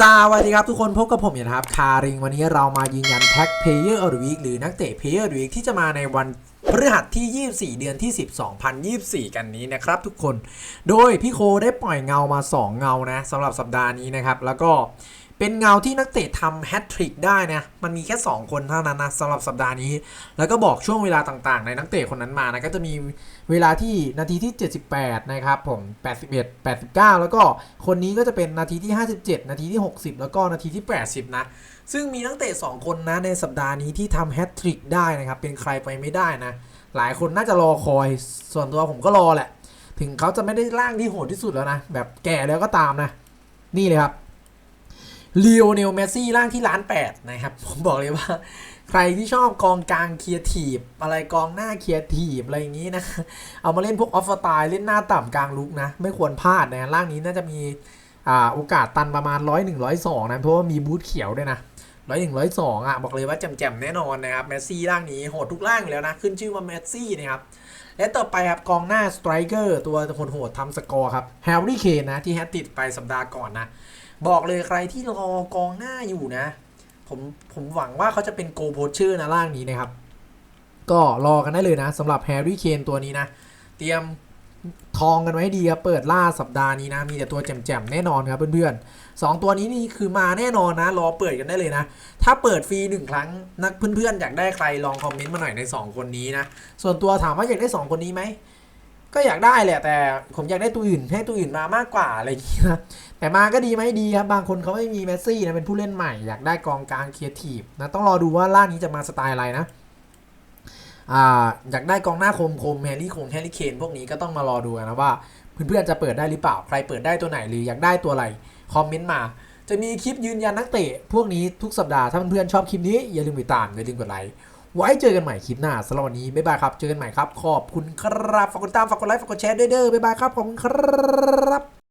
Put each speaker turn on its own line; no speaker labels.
สวัสดีครับทุกคนพบกับผมอยู่นะครับ คาริงวันนี้เรามายืนยันแพ็กเพเยอร์ออร์วีคหรือนักเตะเพเยอร์ออร์วีคที่จะมาในวันพฤหัสที่ 24 เดือนที่ 10 2024 กันนี้นะครับทุกคน โดยพี่โคได้ปล่อยเงามา 2 เงานะสำหรับสัปดาห์นี้นะครับ แล้วก็ เป็นเงาที่นักเตะทำแฮตทริกได้นะ มันมีแค่ 2 คนเท่านั้นนะสำหรับสัปดาห์นี้ แล้วก็บอกช่วงเวลาต่างๆ ในนักเตะคนนั้นมานะ ก็จะมีเวลาที่นาทีที่ 78 นะครับผม 81 89 แล้วก็คนนี้ก็จะเป็นนาทีที่ 57 นาทีที่ 60 แล้วก็นาทีที่ 80 นะ ซึ่งมีนักเตะ 2 คนนะในสัปดาห์นี้ที่ทำแฮตทริกได้นะครับ เป็นใครไปไม่ได้นะ หลายคนน่าจะรอคอย ส่วนตัวผมก็รอแหละ ถึงเขาจะไม่ได้ร่างที่โหดที่สุดแล้วนะ แบบแก่แล้วก็ตามนะ นี่เลยครับ ลีโอเนลเมซี่ร่างที่ล้านแปดนะครับ ผมบอกเลยว่า ใครที่ชอบกองกลางเคียร์ทีฟอะไรกองหน้าเคียร์ทีฟอะไรอย่างนี้นะ เอามาเล่นพวกออฟสไตล์เล่นหน้าต่ำกลางลุกนะ ไม่ควรพลาดนะร่างนี้น่าจะมีอ่าโอกาสตันประมาณร้อยหนึ่งร้อยสองนะ เพราะว่ามีบูทเขียวด้วยนะร้อยหนึ่งร้อยสองอะบอกเลยว่าแจ่มๆแน่นอนนะครับเมสซี่ร่างนี้โหดทุกร่างอยู่แล้วนะขึ้นชื่อว่าเมสซี่นะครับและต่อไปครับกองหน้าสไตรเกอร์ตัวโหดๆทำสกอร์ครับแฮร์รี่เคนนะที่แฮตติดไปสัปดาห์ก่อนนะ บอกเลยใครที่รอกองหน้าอยู่นะ ผมผมหวังว่าเขาจะเป็นโกโพเชอร์นะร่างนี้นะครับ ก็รอกันได้เลยนะสำหรับแฮร์รี่เคนตัวนี้นะ เตรียมทองกันไว้ดีครับเปิดล่าสัปดาห์นี้นะ มีแต่ตัวแจ่มๆแน่นอนครับเพื่อนๆสองตัวนี้นี่คือมาแน่นอนนะ รอเปิดกันได้เลยนะ ถ้าเปิดฟรีหนึ่งครั้งนักเพื่อนๆอยากได้ใครลองคอมเมนต์มาหน่อยใน 2 คนนี้นะ ส่วนตัวถามว่าอยากได้ 2 คนนี้ไหม ก็อยากได้แหละแต่ผมอยากได้ตัวอื่น ให้ตัวอื่นมามากกว่าอะไรอย่างเงี้นะแต่มาก็ดีไหมดีครับ บางคนเขาไม่มีเมสซี่นะเป็นผู้เล่นใหม่อยากได้กองกลางเคียร์ทีฟนะต้องรอดูว่าล่านี้จะมาสไตล์อะไรนะอ่าอยากได้กองหน้าคมคมแฮร์รี่คงแฮร์รี่เคนพวกนี้ก็ต้องมารอดูนนะว่าเพื่อนๆจะเปิดได้หรือเปล่า ใครเปิดได้ตัวไหนหรืออยากได้ตัวอะไรคอมเมนต์มา จะมีคลิปยืนยันนักเตะ พวกนี้ทุกสัปดาห์ถ้าเพื่อนๆชอบคลิปนี้อย่าลืมติดตามอย่าลืมกดไลค์ ไว้เจอกันใหม่คลิปหน้าสำหรับวันนี้บ๊ายบายครับ เจอกันใหม่ครับ ขอบคุณครับ ฝากกดติดตาม ฝากกดไลค์ ฝากกดแชร์ด้วยเด้อบ๊ายบายครับ ขอบคุณครับ